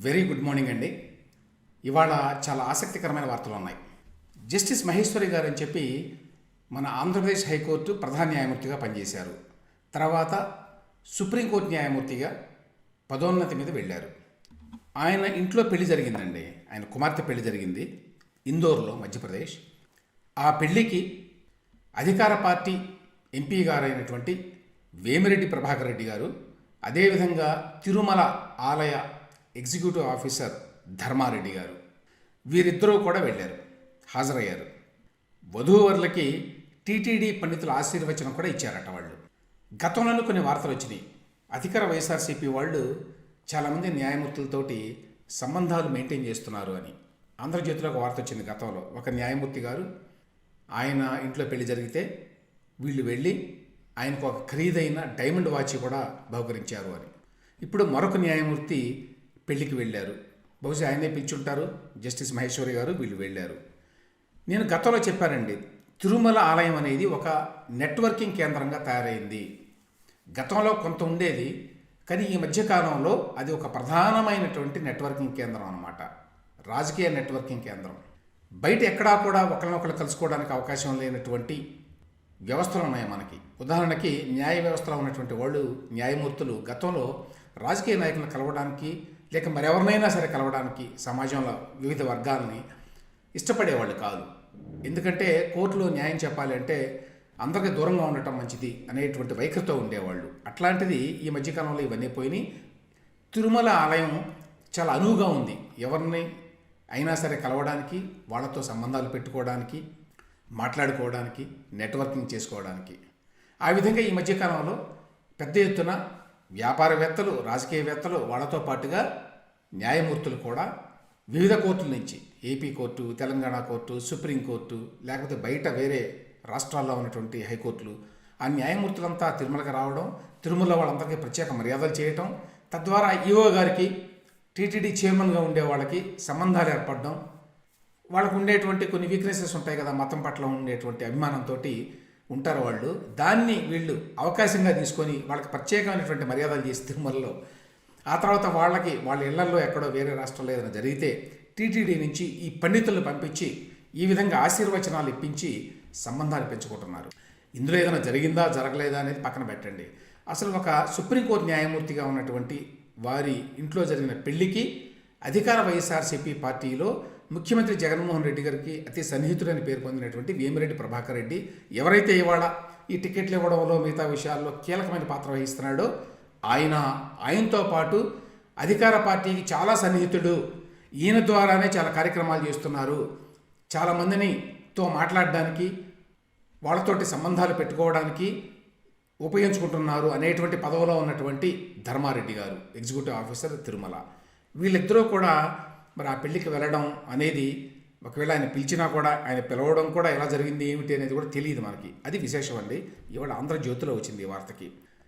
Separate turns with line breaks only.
Very good morning అండి. ఇవాళ చాలా ఆసక్తికరమైన వార్తలు ఉన్నాయి. జస్టిస్ మహేశ్వరి గారు అని చెప్పి మన ఆంధ్రప్రదేశ్ హైకోర్టు ప్రధాన న్యాయమూర్తిగా పనిచేశారు. తర్వాత సుప్రీంకోర్టు న్యాయమూర్తిగా పదోన్నతి మీద వెళ్ళారు. ఆయన ఇంట్లో పెళ్ళి జరిగిందండి. ఆయన కుమార్తె పెళ్ళి జరిగింది. ఇందోర్లో మధ్యప్రదేశ్. ఆ పెళ్ళికి అధికార పార్టీ ఎంపీ గారైనటువంటి వేమిరెడ్డి ప్రభాకర్ రెడ్డి గారు అదేవిధంగా తిరుమల ఆలయ ఎగ్జిక్యూటివ్ ఆఫీసర్ ధర్మారెడ్డి గారు. వీరిద్దరూ కూడా వెళ్ళారు. హాజరయ్యారు. వధూవరులకి టీటీడీ పండితుల ఆశీర్వచనం కూడా ఇచ్చారట వాళ్ళు. గతంలోనూ కొన్ని వార్తలు వచ్చినాయి. అధికార వైఎస్ఆర్సీపీ వాళ్ళు చాలామంది న్యాయమూర్తులతోటి సంబంధాలు మెయింటైన్ చేస్తున్నారు అని. ఆంధ్రజ్యోతిలో ఒక వార్త వచ్చింది గతంలో. ఒక న్యాయమూర్తి గారు ఆయన ఇంట్లో పెళ్ళి జరిగితే వీళ్ళు వెళ్ళి ఆయనకు ఒక ఖరీదైన డైమండ్ వాచ్ కూడా బహుకరించారు అని. ఇప్పుడు మరొక న్యాయమూర్తి పెళ్ళికి వెళ్ళారు. బహుశా ఆయనే పిలిచుంటారు. జస్టిస్ మహేశ్వరి గారు వీళ్ళు వెళ్ళారు. నేను గతంలో చెప్పానండి తిరుమల ఆలయం అనేది ఒక నెట్వర్కింగ్ కేంద్రంగా తయారైంది. గతంలో కొంత ఉండేది కానీ ఈ మధ్యకాలంలో అది ఒక ప్రధానమైనటువంటి నెట్వర్కింగ్ కేంద్రం అనమాట రాజకీయ నెట్వర్కింగ్ కేంద్రం. బయట ఎక్కడా కూడా ఒకరినొకరు కలుసుకోవడానికి అవకాశం లేనటువంటి వ్యవస్థలు ఉన్నాయి మనకి. ఉదాహరణకి న్యాయ వ్యవస్థలో ఉన్నటువంటి వాళ్ళు న్యాయమూర్తులు గతంలో రాజకీయ నాయకులను కలవడానికి లేక మరెవరినైనా సరే కలవడానికి సమాజంలో వివిధ వర్గాలని ఇష్టపడేవాళ్ళు కాదు. ఎందుకంటే కోర్టులో న్యాయం చెప్పాలి అంటే అందరికీ దూరంగా ఉండటం మంచిది అనేటువంటి వైఖరితో ఉండేవాళ్ళు. అట్లాంటిది ఈ మధ్యకాలంలో ఇవన్నీ పోయినాయి. తిరుమల ఆలయం చాలా అనువుగా ఉంది. ఎవరిని అయినా సరే కలవడానికి వాళ్ళతో సంబంధాలు పెట్టుకోవడానికి మాట్లాడుకోవడానికి నెట్వర్కింగ్ చేసుకోవడానికి. ఆ విధంగా ఈ మధ్యకాలంలో పెద్ద ఎత్తున వ్యాపారవేత్తలు రాజకీయవేత్తలు వాళ్ళతో పాటుగా న్యాయమూర్తులు కూడా వివిధ కోర్టుల నుంచి AP court Telangana court supreme court లేకపోతే బయట వేరే రాష్ట్రాల్లో ఉన్నటువంటి హైకోర్టులు ఆ న్యాయమూర్తులంతా తిరుమలకి రావడం తిరుమల వాళ్ళందరికీ ప్రత్యేక మర్యాదలు చేయటం తద్వారా ఈఓ గారికి టీటీడీ చైర్మన్గా ఉండే వాళ్ళకి సంబంధాలు ఏర్పడడం వాళ్ళకు ఉండేటువంటి కొన్ని వీక్నెసెస్ ఉంటాయి కదా మతం పట్ల ఉండేటువంటి అభిమానంతో ఉంటారు వాళ్ళు. దాన్ని వీళ్ళు అవకాశంగా తీసుకొని వాళ్ళకి ప్రత్యేకమైనటువంటి మర్యాదలు చేసి తిరుమలలో. ఆ తర్వాత వాళ్ళకి వాళ్ళ ఇళ్ళలో ఎక్కడో వేరే రాష్ట్రంలో ఏదైనా జరిగితే టీటీడీ నుంచి ఈ పండితులను పంపించి ఈ విధంగా ఆశీర్వచనాలు ఇప్పించి సంబంధాలు పెంచుకుంటున్నారు. ఇందులో ఏదైనా జరిగిందా జరగలేదా అనేది పక్కన పెట్టండి. అసలు ఒక సుప్రీంకోర్టు న్యాయమూర్తిగా ఉన్నటువంటి వారి ఇంట్లో జరిగిన పెళ్ళికి అధికార వైఎస్ఆర్సీపీ పార్టీలో ముఖ్యమంత్రి జగన్మోహన్ రెడ్డి గారికి అతి సన్నిహితుడని పేరు పొందినటువంటి వేమిరెడ్డి ప్రభాకర్ రెడ్డి ఎవరైతే ఇవాళ ఈ టికెట్లు ఇవ్వడంలో మిగతా విషయాల్లో కీలకమైన పాత్ర వహిస్తున్నాడో ఆయన ఆయనతో పాటు అధికార పార్టీకి చాలా సన్నిహితుడు. ఈయన ద్వారానే చాలా కార్యక్రమాలు చేస్తున్నారు. చాలామందిని తో మాట్లాడడానికి వాళ్ళతోటి సంబంధాలు పెట్టుకోవడానికి ఉపయోగించుకుంటున్నారు అనేటువంటి పదవిలో ఉన్నటువంటి ధర్మారెడ్డి గారు ఎగ్జిక్యూటివ్ ఆఫీసర్ తిరుమల. వీళ్ళిద్దరూ కూడా మరి ఆ పెళ్ళికి వెళ్ళడం అనేది ఒకవేళ ఆయన పిలిచినా కూడా ఆయన పిలవడం కూడా ఎలా జరిగింది ఏమిటి అనేది కూడా తెలియదు మనకి. అది విశేషం అండి. ఇవాళ ఆంధ్రజ్యోతిలో వచ్చింది ఈ వార్తకి.